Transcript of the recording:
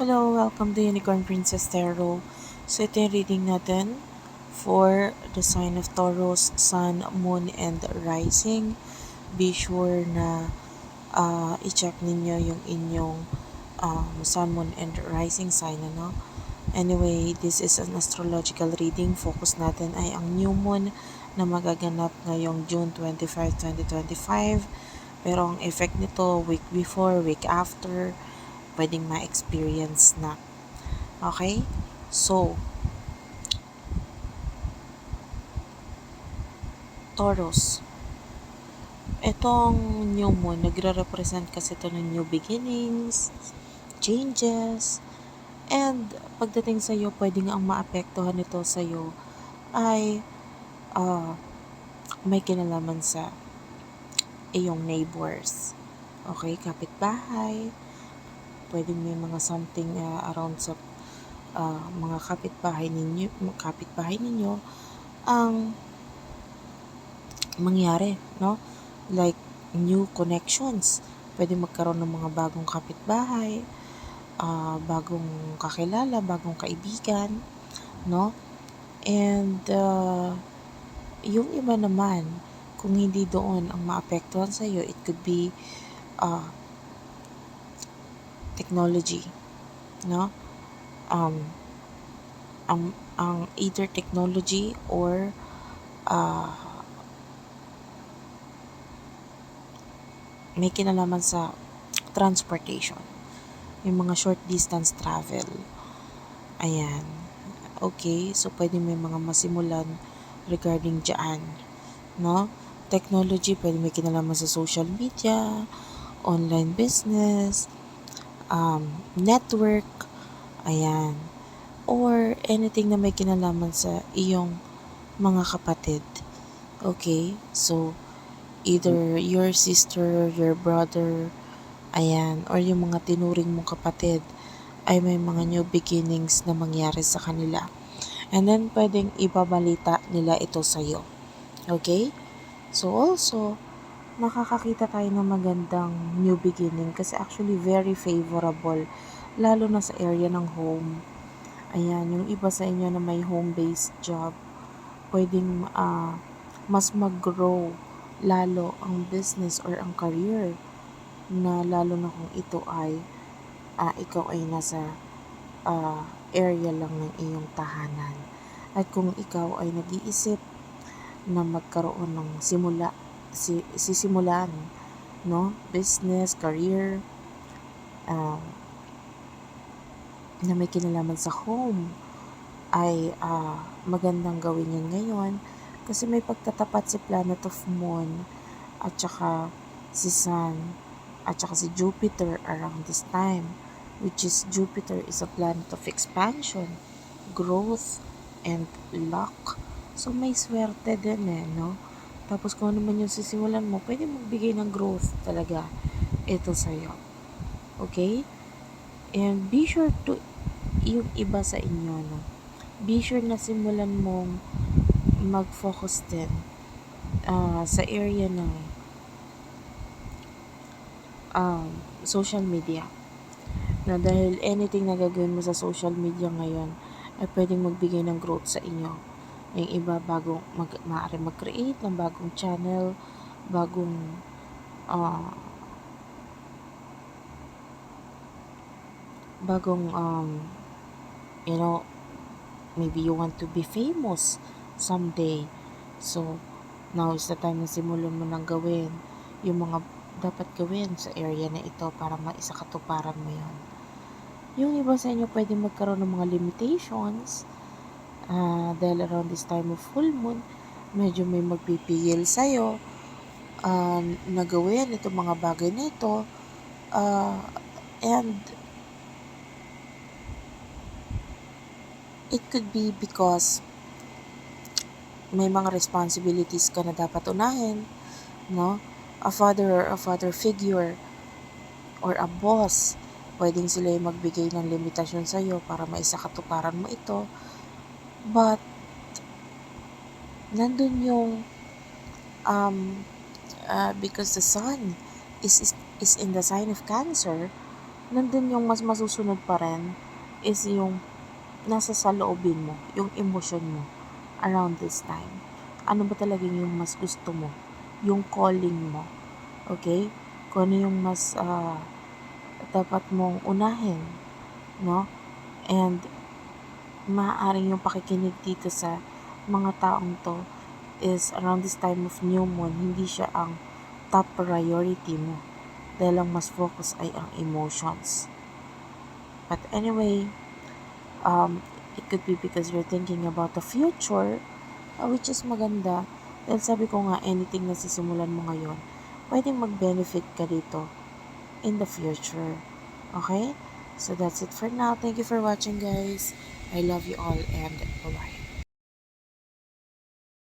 Hello, welcome to Unicorn Princess Tarot. So ito yung reading natin for the sign of Taurus, Sun, Moon, and Rising. Be sure na uh, i-check ninyo yung inyong um, Sun, Moon, and Rising sign. Ano? Anyway, this is an astrological reading. Focus natin ay ang new moon na magaganap ngayong June 25, 2025. Pero ang effect nito week before, week after, pwedeng ma-experience na. Okay? So, Taurus. Itong new moon, nagre-represent kasi ito ng new beginnings, changes, and pagdating sa iyo, pwedeng ang maapektuhan nito sa iyo ay uh, may kinalaman sa iyong neighbors. Okay, kapitbahay, pwedeng may mga something uh, around sa uh, mga kapitbahay ninyo, kapitbahay ninyo ang mangyari, no? Like new connections. Pwede magkaroon ng mga bagong kapitbahay, uh, bagong kakilala, bagong kaibigan, no? And uh, yung iba naman, kung hindi doon ang maapektuhan sa iyo, it could be uh, technology, no? Um, ang, ang either technology or uh, may kinalaman sa transportation. Yung mga short distance travel. Ayan. Okay, so pwede may mga masimulan regarding dyan. No? Technology, pwede may kinalaman sa social media, online business, um, network, ayan, or anything na may kinalaman sa iyong mga kapatid. Okay? So, either your sister, your brother, ayan, or yung mga tinuring mong kapatid ay may mga new beginnings na mangyari sa kanila. And then, pwedeng ibabalita nila ito sa'yo. Okay? So, also, makakakita tayo ng magandang new beginning kasi actually very favorable lalo na sa area ng home. Ayan, yung iba sa inyo na may home-based job, pwedeng uh, mas mag-grow lalo ang business or ang career na lalo na kung ito ay uh, ikaw ay nasa uh, area lang ng iyong tahanan. At kung ikaw ay nag-iisip na magkaroon ng simula si, sisimulan, no? Business, career, uh, na may kinalaman sa home, ay uh, magandang gawin yan ngayon kasi may pagtatapat si planet of moon at saka si sun at saka si Jupiter around this time which is Jupiter is a planet of expansion, growth, and luck. So may swerte din eh, no? Tapos kung ano man yung sisimulan mo, pwede magbigay ng growth talaga ito sa'yo. Okay? And be sure to, yung iba sa inyo, no? Be sure na simulan mong mag-focus din uh, sa area ng um, social media. Na dahil anything na gagawin mo sa social media ngayon ay pwedeng magbigay ng growth sa inyo yung iba bagong mag, maaari mag-create ng bagong channel, bagong uh, bagong um, you know, maybe you want to be famous someday. So, now is the time na simulan mo nang gawin yung mga dapat gawin sa area na ito para maisakatuparan mo yon. Yung iba sa inyo pwede magkaroon ng mga limitations, uh, dahil around this time of full moon, medyo may magpipigil sa'yo uh, na gawin itong mga bagay na ito. Uh, and it could be because may mga responsibilities ka na dapat unahin, no? A father or a father figure or a boss, pwedeng sila yung magbigay ng limitasyon sa iyo para maisakatuparan mo ito But, nandun yung, um, uh, because the sun is, is, is in the sign of Cancer, nandun yung mas masusunod pa rin is yung nasa saloobin mo, yung emosyon mo around this time. Ano ba talaga yung mas gusto mo? Yung calling mo. Okay? Kung ano yung mas ah, dapat mong unahin. No? And maaaring yung pakikinig dito sa mga taong to is around this time of new moon, hindi siya ang top priority mo. Dahil ang mas focus ay ang emotions. But anyway, um, it could be because you're thinking about the future, uh, which is maganda. Dahil sabi ko nga, anything na sisimulan mo ngayon, pwedeng mag-benefit ka dito in the future. Okay? So that's it for now. Thank you for watching, guys. I love you all and bye-bye.